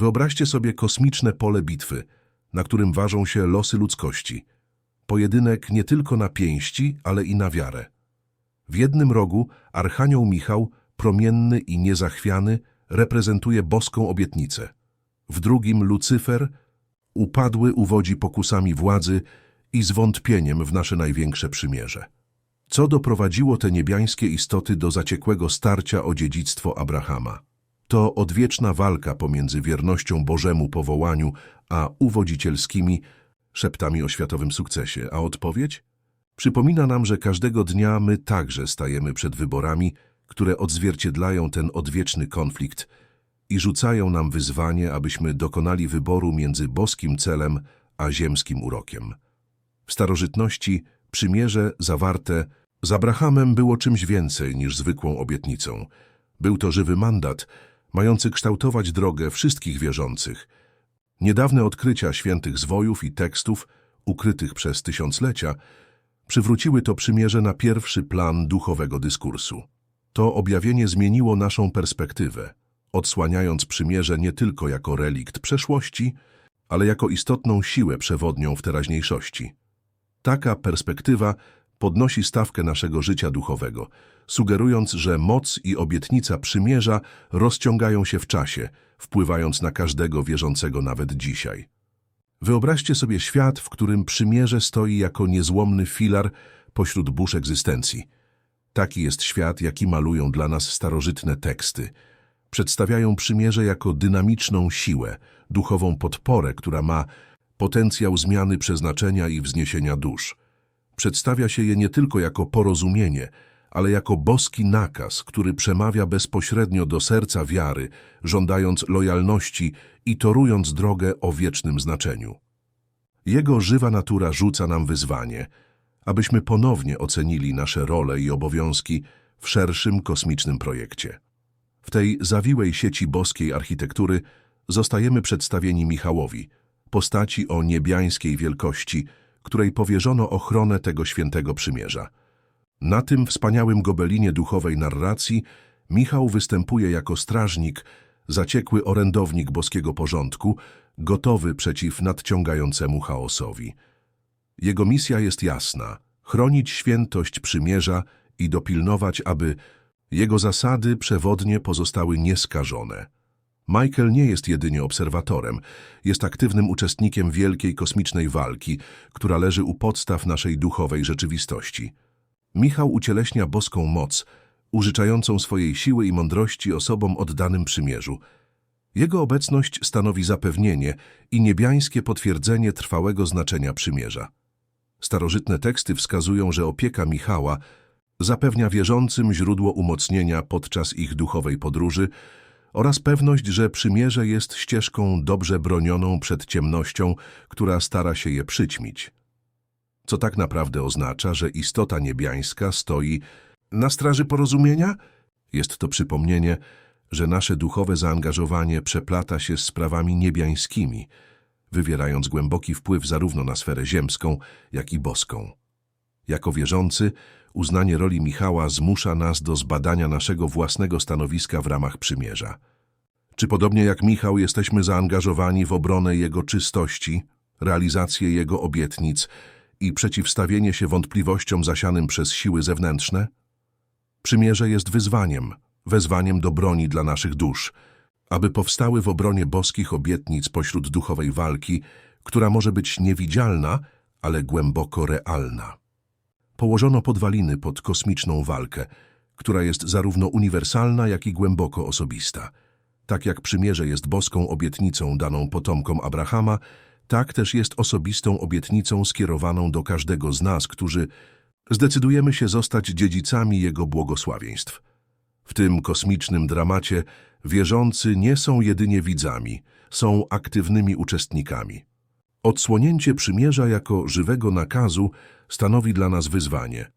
Wyobraźcie sobie kosmiczne pole bitwy, na którym ważą się losy ludzkości. Pojedynek nie tylko na pięści, ale i na wiarę. W jednym rogu Archanioł Michał, promienny i niezachwiany, reprezentuje boską obietnicę. W drugim Lucyfer, upadły uwodzi pokusami władzy i zwątpieniem w nasze największe przymierze. Co doprowadziło te niebiańskie istoty do zaciekłego starcia o dziedzictwo Abrahama? To odwieczna walka pomiędzy wiernością Bożemu powołaniu a uwodzicielskimi szeptami o światowym sukcesie. A odpowiedź? Przypomina nam, że każdego dnia my także stajemy przed wyborami, które odzwierciedlają ten odwieczny konflikt i rzucają nam wyzwanie, abyśmy dokonali wyboru między boskim celem a ziemskim urokiem. W starożytności przymierze zawarte z Abrahamem było czymś więcej niż zwykłą obietnicą. Był to żywy mandat, mający kształtować drogę wszystkich wierzących. Niedawne odkrycia świętych zwojów i tekstów, ukrytych przez tysiąclecia, przywróciły to przymierze na pierwszy plan duchowego dyskursu. To objawienie zmieniło naszą perspektywę, odsłaniając przymierze nie tylko jako relikt przeszłości, ale jako istotną siłę przewodnią w teraźniejszości. Taka perspektywa podnosi stawkę naszego życia duchowego, sugerując, że moc i obietnica przymierza rozciągają się w czasie, wpływając na każdego wierzącego nawet dzisiaj. Wyobraźcie sobie świat, w którym przymierze stoi jako niezłomny filar pośród burz egzystencji. Taki jest świat, jaki malują dla nas starożytne teksty. Przedstawiają przymierze jako dynamiczną siłę, duchową podporę, która ma potencjał zmiany przeznaczenia i wzniesienia dusz. Przedstawia się je nie tylko jako porozumienie, ale jako boski nakaz, który przemawia bezpośrednio do serca wiary, żądając lojalności i torując drogę o wiecznym znaczeniu. Jego żywa natura rzuca nam wyzwanie, abyśmy ponownie ocenili nasze role i obowiązki w szerszym kosmicznym projekcie. W tej zawiłej sieci boskiej architektury zostajemy przedstawieni Michałowi, postaci o niebiańskiej wielkości, której powierzono ochronę tego świętego przymierza. Na tym wspaniałym gobelinie duchowej narracji Michał występuje jako strażnik, zaciekły orędownik boskiego porządku, gotowy przeciw nadciągającemu chaosowi. Jego misja jest jasna – chronić świętość przymierza i dopilnować, aby jego zasady przewodnie pozostały nieskażone. Michael nie jest jedynie obserwatorem, jest aktywnym uczestnikiem wielkiej kosmicznej walki, która leży u podstaw naszej duchowej rzeczywistości. Michał ucieleśnia boską moc, użyczającą swojej siły i mądrości osobom oddanym przymierzu. Jego obecność stanowi zapewnienie i niebiańskie potwierdzenie trwałego znaczenia przymierza. Starożytne teksty wskazują, że opieka Michała zapewnia wierzącym źródło umocnienia podczas ich duchowej podróży oraz pewność, że przymierze jest ścieżką dobrze bronioną przed ciemnością, która stara się je przyćmić. Co tak naprawdę oznacza, że istota niebiańska stoi na straży porozumienia? Jest to przypomnienie, że nasze duchowe zaangażowanie przeplata się z sprawami niebiańskimi, wywierając głęboki wpływ zarówno na sferę ziemską, jak i boską. Jako wierzący, uznanie roli Michała zmusza nas do zbadania naszego własnego stanowiska w ramach przymierza. Czy podobnie jak Michał jesteśmy zaangażowani w obronę jego czystości, realizację jego obietnic i przeciwstawienie się wątpliwościom zasianym przez siły zewnętrzne? Przymierze jest wyzwaniem, wezwaniem do broni dla naszych dusz, aby powstały w obronie boskich obietnic pośród duchowej walki, która może być niewidzialna, ale głęboko realna położono podwaliny pod kosmiczną walkę, która jest zarówno uniwersalna, jak i głęboko osobista. Tak jak przymierze jest boską obietnicą daną potomkom Abrahama, tak też jest osobistą obietnicą skierowaną do każdego z nas, którzy zdecydujemy się zostać dziedzicami Jego błogosławieństw. W tym kosmicznym dramacie wierzący nie są jedynie widzami, są aktywnymi uczestnikami. Odsłonięcie przymierza jako żywego nakazu stanowi dla nas wyzwanie,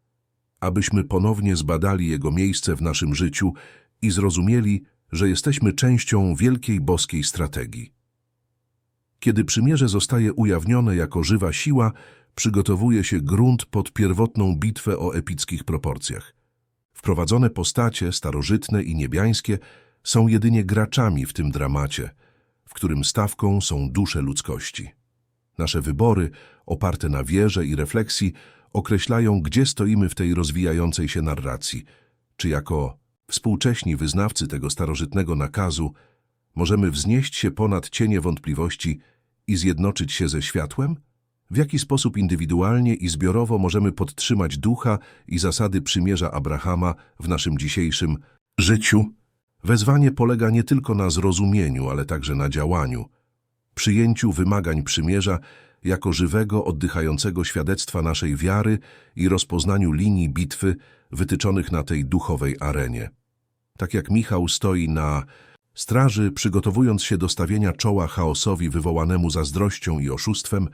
abyśmy ponownie zbadali jego miejsce w naszym życiu i zrozumieli, że jesteśmy częścią wielkiej boskiej strategii. Kiedy przymierze zostaje ujawnione jako żywa siła, przygotowuje się grunt pod pierwotną bitwę o epickich proporcjach. Wprowadzone postacie, starożytne i niebiańskie, są jedynie graczami w tym dramacie, w którym stawką są dusze ludzkości. Nasze wybory, oparte na wierze i refleksji, określają, gdzie stoimy w tej rozwijającej się narracji. Czy jako współcześni wyznawcy tego starożytnego nakazu możemy wznieść się ponad cienie wątpliwości i zjednoczyć się ze światłem? W jaki sposób indywidualnie i zbiorowo możemy podtrzymać ducha i zasady przymierza Abrahama w naszym dzisiejszym życiu? Wezwanie polega nie tylko na zrozumieniu, ale także na działaniu, przyjęciu wymagań przymierza jako żywego, oddychającego świadectwa naszej wiary i rozpoznaniu linii bitwy wytyczonych na tej duchowej arenie. Tak jak Michał stoi na straży, przygotowując się do stawienia czoła chaosowi wywołanemu zazdrością i oszustwem,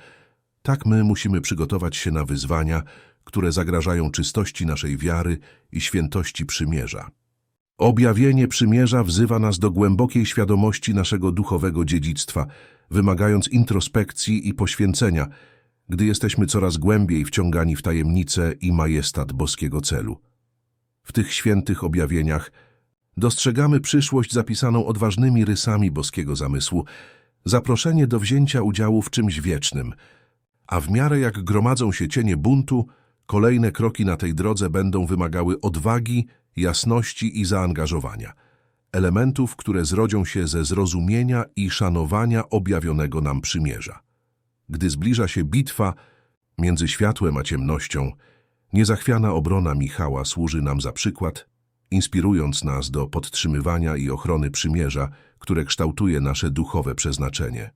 tak my musimy przygotować się na wyzwania, które zagrażają czystości naszej wiary i świętości przymierza. Objawienie przymierza wzywa nas do głębokiej świadomości naszego duchowego dziedzictwa, wymagając introspekcji i poświęcenia, gdy jesteśmy coraz głębiej wciągani w tajemnicę i majestat boskiego celu. W tych świętych objawieniach dostrzegamy przyszłość zapisaną odważnymi rysami boskiego zamysłu, zaproszenie do wzięcia udziału w czymś wiecznym, a w miarę jak gromadzą się cienie buntu, kolejne kroki na tej drodze będą wymagały odwagi, jasności i zaangażowania, elementów, które zrodzią się ze zrozumienia i szanowania objawionego nam przymierza. Gdy zbliża się bitwa między światłem a ciemnością, niezachwiana obrona Michała służy nam za przykład, inspirując nas do podtrzymywania i ochrony przymierza, które kształtuje nasze duchowe przeznaczenie.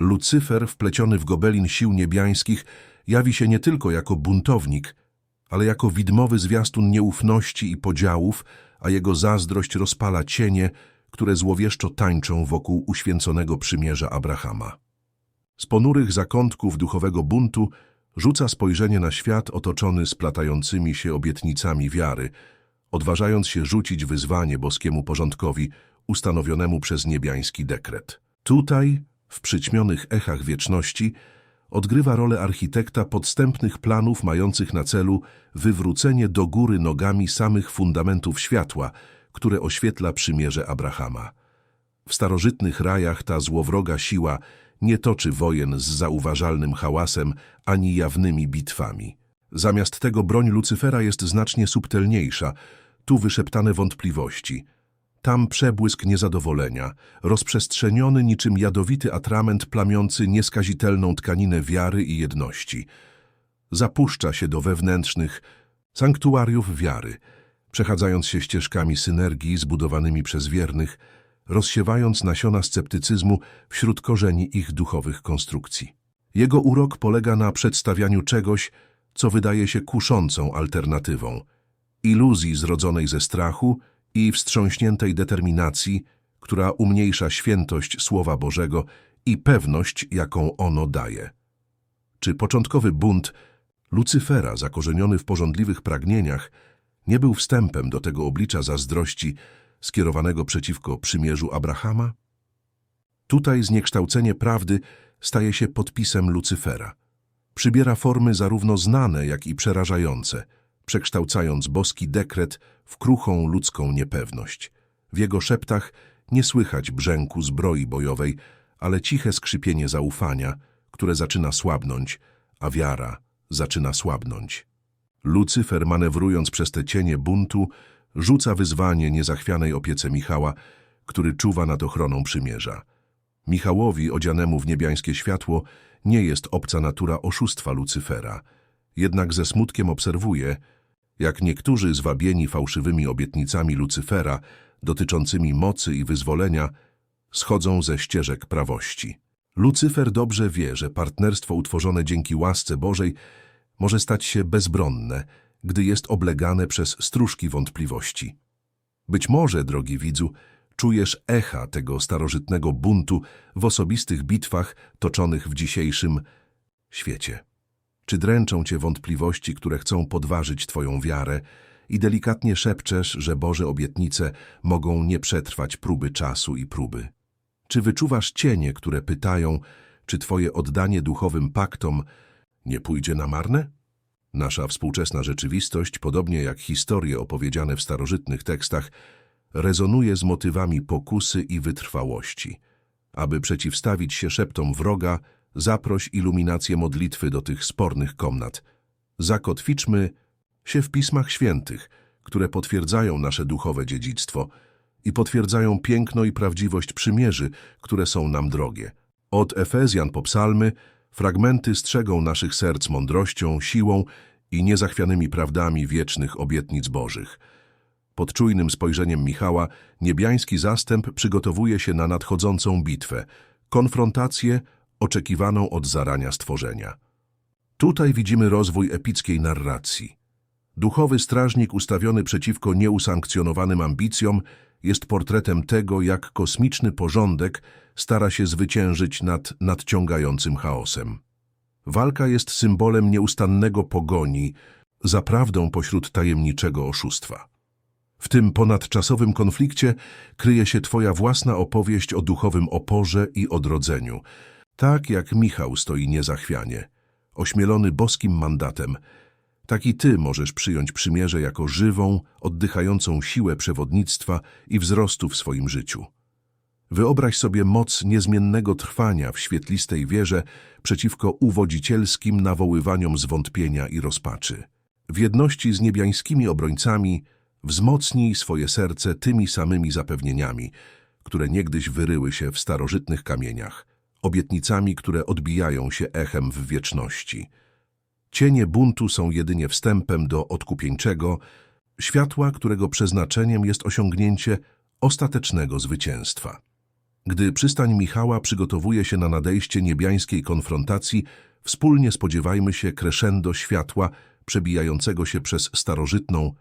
Lucyfer, wpleciony w gobelin sił niebiańskich, jawi się nie tylko jako buntownik, ale jako widmowy zwiastun nieufności i podziałów, a jego zazdrość rozpala cienie, które złowieszczo tańczą wokół uświęconego przymierza Abrahama. Z ponurych zakątków duchowego buntu rzuca spojrzenie na świat otoczony splatającymi się obietnicami wiary, odważając się rzucić wyzwanie boskiemu porządkowi ustanowionemu przez niebiański dekret. Tutaj, w przyćmionych echach wieczności, odgrywa rolę architekta podstępnych planów mających na celu wywrócenie do góry nogami samych fundamentów światła, które oświetla przymierze Abrahama. W starożytnych rajach ta złowroga siła nie toczy wojen z zauważalnym hałasem ani jawnymi bitwami. Zamiast tego broń Lucyfera jest znacznie subtelniejsza, tu wyszeptane wątpliwości, tam przebłysk niezadowolenia, rozprzestrzeniony niczym jadowity atrament plamiący nieskazitelną tkaninę wiary i jedności. Zapuszcza się do wewnętrznych sanktuariów wiary, przechadzając się ścieżkami synergii zbudowanymi przez wiernych, rozsiewając nasiona sceptycyzmu wśród korzeni ich duchowych konstrukcji. Jego urok polega na przedstawianiu czegoś, co wydaje się kuszącą alternatywą, iluzji zrodzonej ze strachu i wstrząśniętej determinacji, która umniejsza świętość Słowa Bożego i pewność, jaką ono daje. Czy początkowy bunt Lucyfera, zakorzeniony w porządliwych pragnieniach, nie był wstępem do tego oblicza zazdrości skierowanego przeciwko przymierzu Abrahama? Tutaj zniekształcenie prawdy staje się podpisem Lucyfera. Przybiera formy zarówno znane, jak i przerażające – przekształcając boski dekret w kruchą ludzką niepewność. W jego szeptach nie słychać brzęku zbroi bojowej, ale ciche skrzypienie zaufania, które zaczyna słabnąć, a wiara zaczyna słabnąć. Lucyfer, manewrując przez te cienie buntu, rzuca wyzwanie niezachwianej opiece Michała, który czuwa nad ochroną przymierza. Michałowi, odzianemu w niebiańskie światło, nie jest obca natura oszustwa Lucyfera. Jednak ze smutkiem obserwuje, jak niektórzy zwabieni fałszywymi obietnicami Lucyfera dotyczącymi mocy i wyzwolenia schodzą ze ścieżek prawości. Lucyfer dobrze wie, że partnerstwo utworzone dzięki łasce Bożej może stać się bezbronne, gdy jest oblegane przez stróżki wątpliwości. Być może, drogi widzu, czujesz echa tego starożytnego buntu w osobistych bitwach toczonych w dzisiejszym świecie. Czy dręczą cię wątpliwości, które chcą podważyć twoją wiarę i delikatnie szepczesz, że Boże obietnice mogą nie przetrwać próby czasu i próby? Czy wyczuwasz cienie, które pytają, czy twoje oddanie duchowym paktom nie pójdzie na marne? Nasza współczesna rzeczywistość, podobnie jak historie opowiedziane w starożytnych tekstach, rezonuje z motywami pokusy i wytrwałości. Aby przeciwstawić się szeptom wroga, zaproś iluminację modlitwy do tych spornych komnat. Zakotwiczmy się w Pismach Świętych, które potwierdzają nasze duchowe dziedzictwo i potwierdzają piękno i prawdziwość przymierzy, które są nam drogie. Od Efezjan po psalmy fragmenty strzegą naszych serc mądrością, siłą i niezachwianymi prawdami wiecznych obietnic Bożych. Pod czujnym spojrzeniem Michała niebiański zastęp przygotowuje się na nadchodzącą bitwę, konfrontację oczekiwaną od zarania stworzenia. Tutaj widzimy rozwój epickiej narracji. Duchowy strażnik ustawiony przeciwko nieusankcjonowanym ambicjom jest portretem tego, jak kosmiczny porządek stara się zwyciężyć nad nadciągającym chaosem. Walka jest symbolem nieustannego pogoni za prawdą pośród tajemniczego oszustwa. W tym ponadczasowym konflikcie kryje się Twoja własna opowieść o duchowym oporze i odrodzeniu. Tak jak Michał stoi niezachwianie, ośmielony boskim mandatem, tak i Ty możesz przyjąć przymierze jako żywą, oddychającą siłę przewodnictwa i wzrostu w swoim życiu. Wyobraź sobie moc niezmiennego trwania w świetlistej wierze przeciwko uwodzicielskim nawoływaniom zwątpienia i rozpaczy. W jedności z niebiańskimi obrońcami wzmocnij swoje serce tymi samymi zapewnieniami, które niegdyś wyryły się w starożytnych kamieniach, obietnicami, które odbijają się echem w wieczności. Cienie buntu są jedynie wstępem do odkupieńczego, światła, którego przeznaczeniem jest osiągnięcie ostatecznego zwycięstwa. Gdy przystań Michała przygotowuje się na nadejście niebiańskiej konfrontacji, wspólnie spodziewajmy się crescendo światła przebijającego się przez starożytną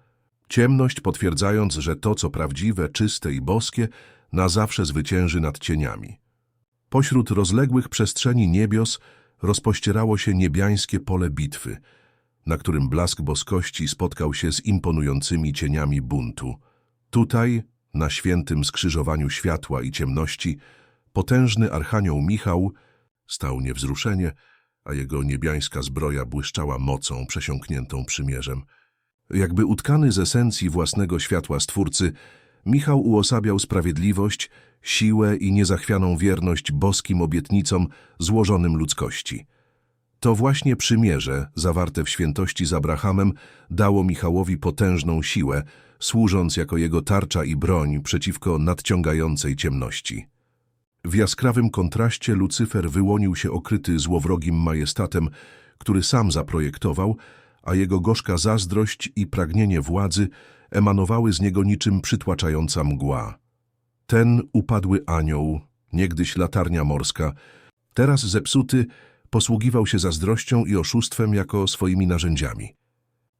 ciemność, potwierdzając, że to, co prawdziwe, czyste i boskie, na zawsze zwycięży nad cieniami. Pośród rozległych przestrzeni niebios rozpościerało się niebiańskie pole bitwy, na którym blask boskości spotkał się z imponującymi cieniami buntu. Tutaj, na świętym skrzyżowaniu światła i ciemności, potężny archanioł Michał stał niewzruszenie, a jego niebiańska zbroja błyszczała mocą przesiąkniętą przymierzem. Jakby utkany z esencji własnego światła Stwórcy, Michał uosabiał sprawiedliwość, siłę i niezachwianą wierność boskim obietnicom złożonym ludzkości. To właśnie przymierze, zawarte w świętości z Abrahamem, dało Michałowi potężną siłę, służąc jako jego tarcza i broń przeciwko nadciągającej ciemności. W jaskrawym kontraście Lucyfer wyłonił się okryty złowrogim majestatem, który sam zaprojektował, a jego gorzka zazdrość i pragnienie władzy emanowały z niego niczym przytłaczająca mgła. Ten upadły anioł, niegdyś latarnia morska, teraz zepsuty, posługiwał się zazdrością i oszustwem jako swoimi narzędziami.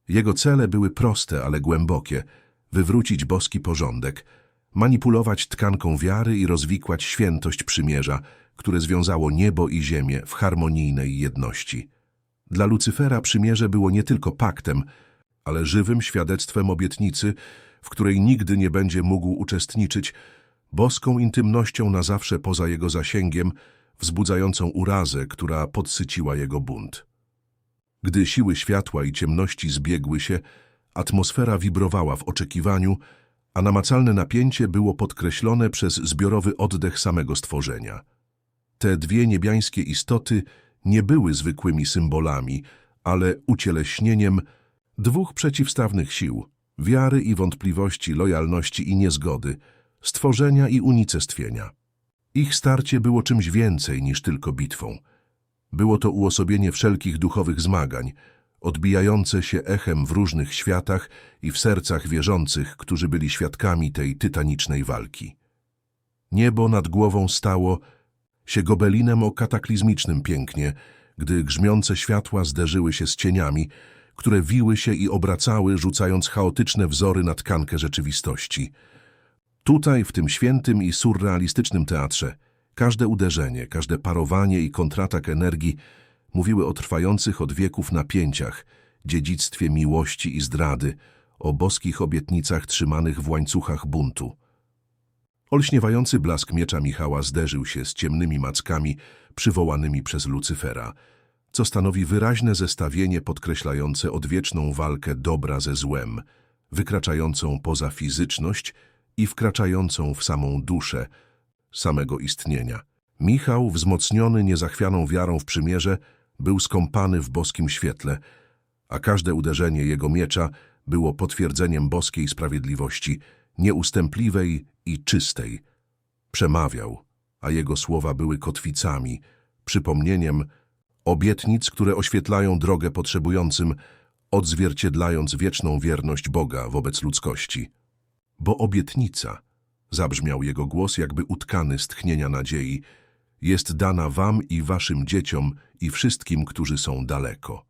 Jego cele były proste, ale głębokie – wywrócić boski porządek, manipulować tkanką wiary i rozwikłać świętość przymierza, które związało niebo i ziemię w harmonijnej jedności. Dla Lucyfera przymierze było nie tylko paktem, ale żywym świadectwem obietnicy, w której nigdy nie będzie mógł uczestniczyć, boską intymnością na zawsze poza jego zasięgiem, wzbudzającą urazę, która podsyciła jego bunt. Gdy siły światła i ciemności zbiegły się, atmosfera wibrowała w oczekiwaniu, a namacalne napięcie było podkreślone przez zbiorowy oddech samego stworzenia. Te dwie niebiańskie istoty nie były zwykłymi symbolami, ale ucieleśnieniem dwóch przeciwstawnych sił – wiary i wątpliwości, lojalności i niezgody, stworzenia i unicestwienia. Ich starcie było czymś więcej niż tylko bitwą. Było to uosobienie wszelkich duchowych zmagań, odbijające się echem w różnych światach i w sercach wierzących, którzy byli świadkami tej tytanicznej walki. Niebo nad głową stało się gobelinem o kataklizmicznym pięknie, gdy grzmiące światła zderzyły się z cieniami, które wiły się i obracały, rzucając chaotyczne wzory na tkankę rzeczywistości. Tutaj, w tym świętym i surrealistycznym teatrze, każde uderzenie, każde parowanie i kontratak energii mówiły o trwających od wieków napięciach, dziedzictwie miłości i zdrady, o boskich obietnicach trzymanych w łańcuchach buntu. Olśniewający blask miecza Michała zderzył się z ciemnymi mackami przywołanymi przez Lucyfera, co stanowi wyraźne zestawienie podkreślające odwieczną walkę dobra ze złem, wykraczającą poza fizyczność i wkraczającą w samą duszę samego istnienia. Michał, wzmocniony niezachwianą wiarą w przymierze, był skąpany w boskim świetle, a każde uderzenie jego miecza było potwierdzeniem boskiej sprawiedliwości, nieustępliwej i czystej. Przemawiał, a jego słowa były kotwicami, przypomnieniem obietnic, które oświetlają drogę potrzebującym, odzwierciedlając wieczną wierność Boga wobec ludzkości. Bo obietnica, zabrzmiał jego głos jakby utkany z tchnienia nadziei, jest dana wam i waszym dzieciom i wszystkim, którzy są daleko.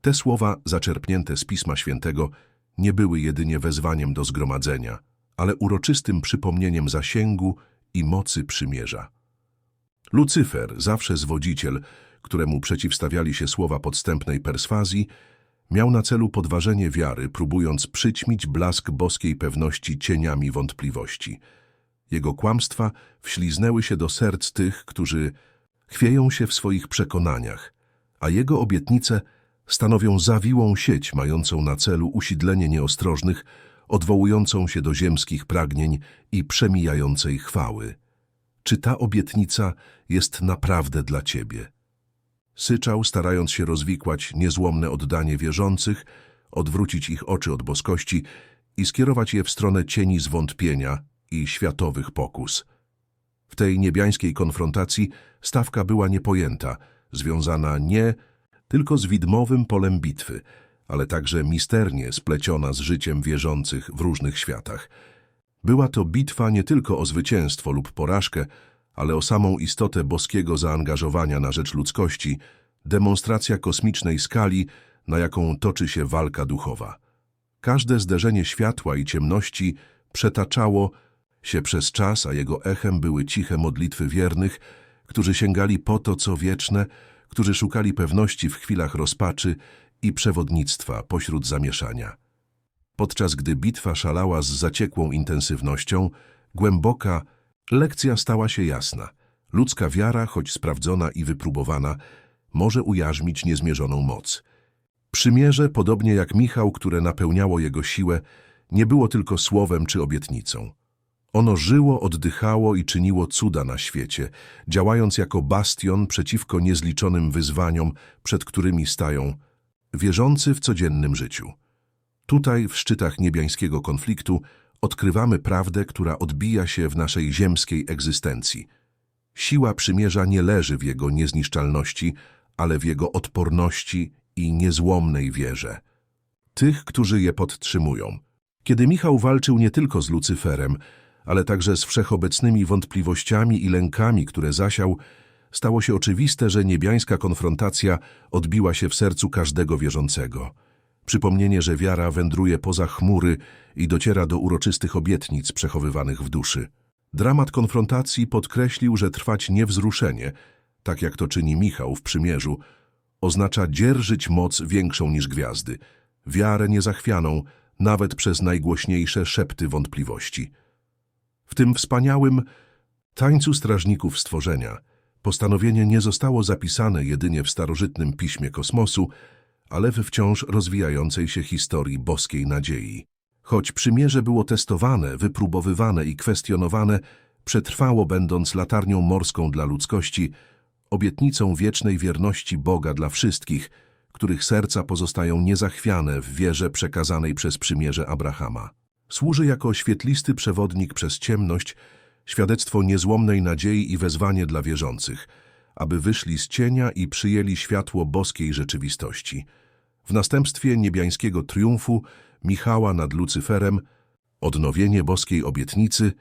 Te słowa, zaczerpnięte z Pisma Świętego, nie były jedynie wezwaniem do zgromadzenia, ale uroczystym przypomnieniem zasięgu i mocy przymierza. Lucyfer, zawsze zwodziciel, któremu przeciwstawiali się słowa podstępnej perswazji, miał na celu podważenie wiary, próbując przyćmić blask boskiej pewności cieniami wątpliwości. Jego kłamstwa wśliznęły się do serc tych, którzy chwieją się w swoich przekonaniach, a jego obietnice stanowią zawiłą sieć mającą na celu usidlenie nieostrożnych, odwołującą się do ziemskich pragnień i przemijającej chwały. Czy ta obietnica jest naprawdę dla ciebie? Syczał, starając się rozwikłać niezłomne oddanie wierzących, odwrócić ich oczy od boskości i skierować je w stronę cieni zwątpienia i światowych pokus. W tej niebiańskiej konfrontacji stawka była niepojęta, związana nie tylko z widmowym polem bitwy, ale także misternie spleciona z życiem wierzących w różnych światach. Była to bitwa nie tylko o zwycięstwo lub porażkę, ale o samą istotę boskiego zaangażowania na rzecz ludzkości, demonstracja kosmicznej skali, na jaką toczy się walka duchowa. Każde zderzenie światła i ciemności przetaczało się przez czas, a jego echem były ciche modlitwy wiernych, którzy sięgali po to, co wieczne, którzy szukali pewności w chwilach rozpaczy i przewodnictwa pośród zamieszania. Podczas gdy bitwa szalała z zaciekłą intensywnością, głęboka lekcja stała się jasna. Ludzka wiara, choć sprawdzona i wypróbowana, może ujarzmić niezmierzoną moc. Przymierze, podobnie jak Michał, które napełniało jego siłę, nie było tylko słowem czy obietnicą. Ono żyło, oddychało i czyniło cuda na świecie, działając jako bastion przeciwko niezliczonym wyzwaniom, przed którymi stają wierzący w codziennym życiu. Tutaj, w szczytach niebiańskiego konfliktu, odkrywamy prawdę, która odbija się w naszej ziemskiej egzystencji. Siła przymierza nie leży w jego niezniszczalności, ale w jego odporności i niezłomnej wierze. Tych, którzy je podtrzymują. Kiedy Michał walczył nie tylko z Lucyferem, ale także z wszechobecnymi wątpliwościami i lękami, które zasiał, stało się oczywiste, że niebiańska konfrontacja odbiła się w sercu każdego wierzącego. Przypomnienie, że wiara wędruje poza chmury i dociera do uroczystych obietnic przechowywanych w duszy. Dramat konfrontacji podkreślił, że trwać niewzruszenie, tak jak to czyni Michał w przymierzu, oznacza dzierżyć moc większą niż gwiazdy, wiarę niezachwianą, nawet przez najgłośniejsze szepty wątpliwości. W tym wspaniałym tańcu strażników stworzenia postanowienie nie zostało zapisane jedynie w starożytnym piśmie kosmosu, ale w wciąż rozwijającej się historii boskiej nadziei. Choć przymierze było testowane, wypróbowywane i kwestionowane, przetrwało będąc latarnią morską dla ludzkości, obietnicą wiecznej wierności Boga dla wszystkich, których serca pozostają niezachwiane w wierze przekazanej przez przymierze Abrahama. Służy jako świetlisty przewodnik przez ciemność, świadectwo niezłomnej nadziei i wezwanie dla wierzących, aby wyszli z cienia i przyjęli światło boskiej rzeczywistości. W następstwie niebiańskiego triumfu Michała nad Lucyferem, odnowienie boskiej obietnicy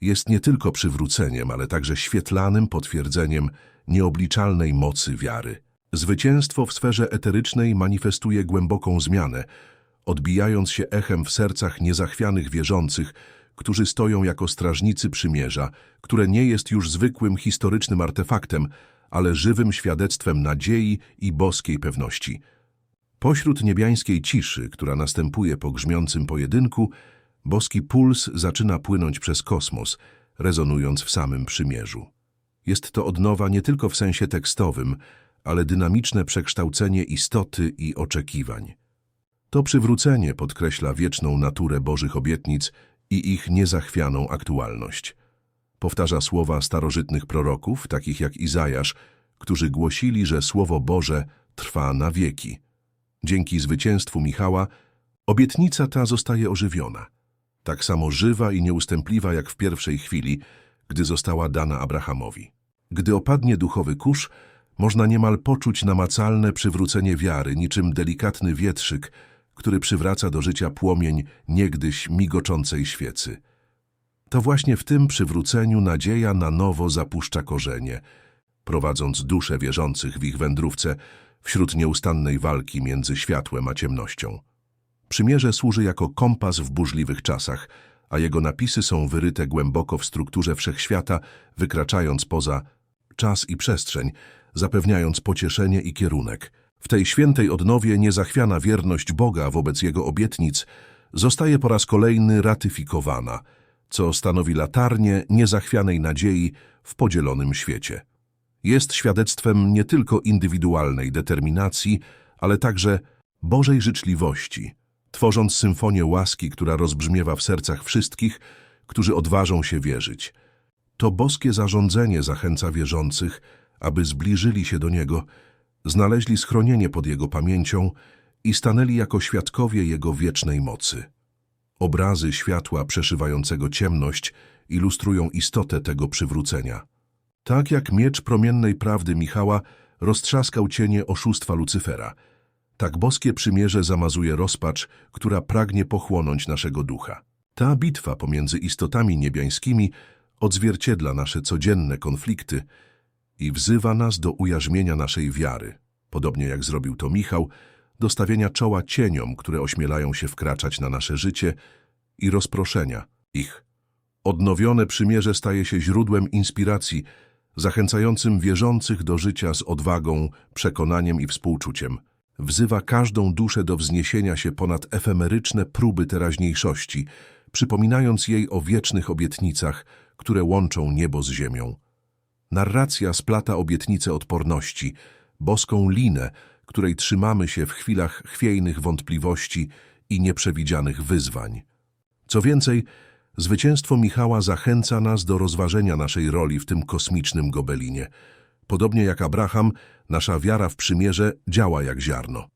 jest nie tylko przywróceniem, ale także świetlanym potwierdzeniem nieobliczalnej mocy wiary. Zwycięstwo w sferze eterycznej manifestuje głęboką zmianę, odbijając się echem w sercach niezachwianych wierzących, którzy stoją jako strażnicy przymierza, które nie jest już zwykłym historycznym artefaktem, ale żywym świadectwem nadziei i boskiej pewności. Pośród niebiańskiej ciszy, która następuje po grzmiącym pojedynku, boski puls zaczyna płynąć przez kosmos, rezonując w samym przymierzu. Jest to odnowa nie tylko w sensie tekstowym, ale dynamiczne przekształcenie istoty i oczekiwań. To przywrócenie podkreśla wieczną naturę Bożych obietnic i ich niezachwianą aktualność. Powtarza słowa starożytnych proroków, takich jak Izajasz, którzy głosili, że Słowo Boże trwa na wieki. Dzięki zwycięstwu Michała obietnica ta zostaje ożywiona. Tak samo żywa i nieustępliwa jak w pierwszej chwili, gdy została dana Abrahamowi. Gdy opadnie duchowy kurz, można niemal poczuć namacalne przywrócenie wiary, niczym delikatny wietrzyk, który przywraca do życia płomień niegdyś migoczącej świecy. To właśnie w tym przywróceniu nadzieja na nowo zapuszcza korzenie, prowadząc dusze wierzących w ich wędrówce wśród nieustannej walki między światłem a ciemnością. Przymierze służy jako kompas w burzliwych czasach, a jego napisy są wyryte głęboko w strukturze wszechświata, wykraczając poza czas i przestrzeń, zapewniając pocieszenie i kierunek. W tej świętej odnowie niezachwiana wierność Boga wobec Jego obietnic zostaje po raz kolejny ratyfikowana, co stanowi latarnię niezachwianej nadziei w podzielonym świecie. Jest świadectwem nie tylko indywidualnej determinacji, ale także Bożej życzliwości, tworząc symfonię łaski, która rozbrzmiewa w sercach wszystkich, którzy odważą się wierzyć. To boskie zarządzenie zachęca wierzących, aby zbliżyli się do Niego, znaleźli schronienie pod Jego pamięcią i stanęli jako świadkowie Jego wiecznej mocy. Obrazy światła przeszywającego ciemność ilustrują istotę tego przywrócenia. Tak jak miecz promiennej prawdy Michała roztrzaskał cienie oszustwa Lucyfera, tak boskie przymierze zamazuje rozpacz, która pragnie pochłonąć naszego ducha. Ta bitwa pomiędzy istotami niebiańskimi odzwierciedla nasze codzienne konflikty i wzywa nas do ujarzmienia naszej wiary, podobnie jak zrobił to Michał, do stawienia czoła cieniom, które ośmielają się wkraczać na nasze życie i rozproszenia ich. Odnowione przymierze staje się źródłem inspiracji, zachęcającym wierzących do życia z odwagą, przekonaniem i współczuciem. Wzywa każdą duszę do wzniesienia się ponad efemeryczne próby teraźniejszości, przypominając jej o wiecznych obietnicach, które łączą niebo z ziemią. Narracja splata obietnicę odporności, boską linę, której trzymamy się w chwilach chwiejnych wątpliwości i nieprzewidzianych wyzwań. Co więcej, zwycięstwo Michała zachęca nas do rozważenia naszej roli w tym kosmicznym gobelinie. Podobnie jak Abraham, nasza wiara w przymierze działa jak ziarno.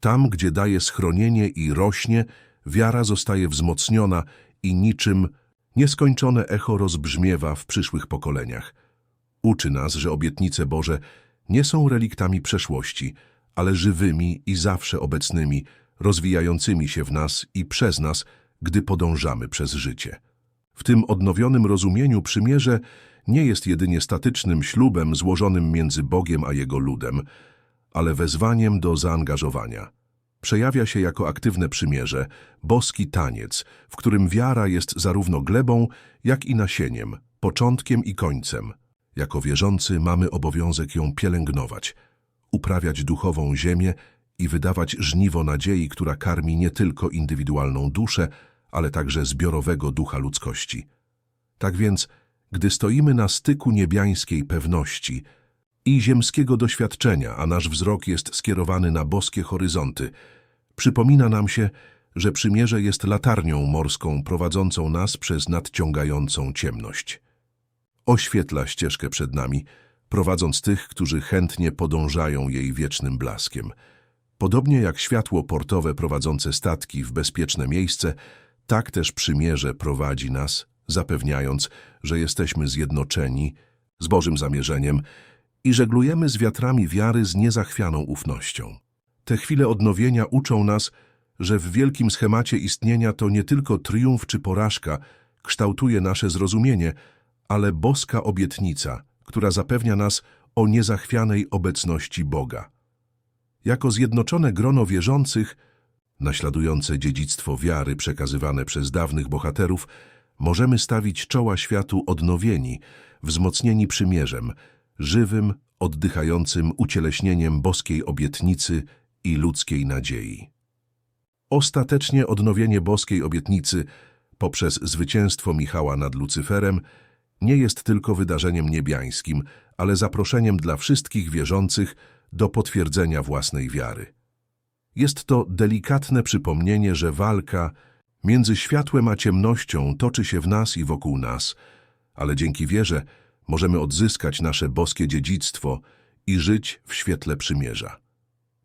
Tam, gdzie daje schronienie i rośnie, wiara zostaje wzmocniona i niczym nieskończone echo rozbrzmiewa w przyszłych pokoleniach. Uczy nas, że obietnice Boże nie są reliktami przeszłości, ale żywymi i zawsze obecnymi, rozwijającymi się w nas i przez nas, gdy podążamy przez życie. W tym odnowionym rozumieniu przymierze nie jest jedynie statycznym ślubem złożonym między Bogiem a Jego ludem, ale wezwaniem do zaangażowania. Przejawia się jako aktywne przymierze, boski taniec, w którym wiara jest zarówno glebą, jak i nasieniem, początkiem i końcem. Jako wierzący mamy obowiązek ją pielęgnować, uprawiać duchową ziemię i wydawać żniwo nadziei, która karmi nie tylko indywidualną duszę, ale także zbiorowego ducha ludzkości. Tak więc, gdy stoimy na styku niebiańskiej pewności i ziemskiego doświadczenia, a nasz wzrok jest skierowany na boskie horyzonty, przypomina nam się, że przymierze jest latarnią morską prowadzącą nas przez nadciągającą ciemność. Oświetla ścieżkę przed nami, prowadząc tych, którzy chętnie podążają jej wiecznym blaskiem. Podobnie jak światło portowe prowadzące statki w bezpieczne miejsce, tak też przymierze prowadzi nas, zapewniając, że jesteśmy zjednoczeni z Bożym zamierzeniem i żeglujemy z wiatrami wiary z niezachwianą ufnością. Te chwile odnowienia uczą nas, że w wielkim schemacie istnienia to nie tylko triumf czy porażka kształtuje nasze zrozumienie, ale boska obietnica, która zapewnia nas o niezachwianej obecności Boga. Jako zjednoczone grono wierzących, naśladujące dziedzictwo wiary przekazywane przez dawnych bohaterów, możemy stawić czoła światu odnowieni, wzmocnieni przymierzem, żywym, oddychającym ucieleśnieniem boskiej obietnicy i ludzkiej nadziei. Ostatecznie odnowienie boskiej obietnicy poprzez zwycięstwo Michała nad Lucyferem nie jest tylko wydarzeniem niebiańskim, ale zaproszeniem dla wszystkich wierzących do potwierdzenia własnej wiary. Jest to delikatne przypomnienie, że walka między światłem a ciemnością toczy się w nas i wokół nas, ale dzięki wierze możemy odzyskać nasze boskie dziedzictwo i żyć w świetle przymierza.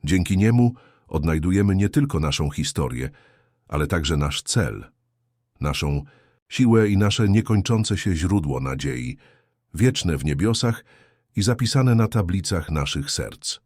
Dzięki niemu odnajdujemy nie tylko naszą historię, ale także nasz cel, naszą siłę i nasze niekończące się źródło nadziei, wieczne w niebiosach i zapisane na tablicach naszych serc.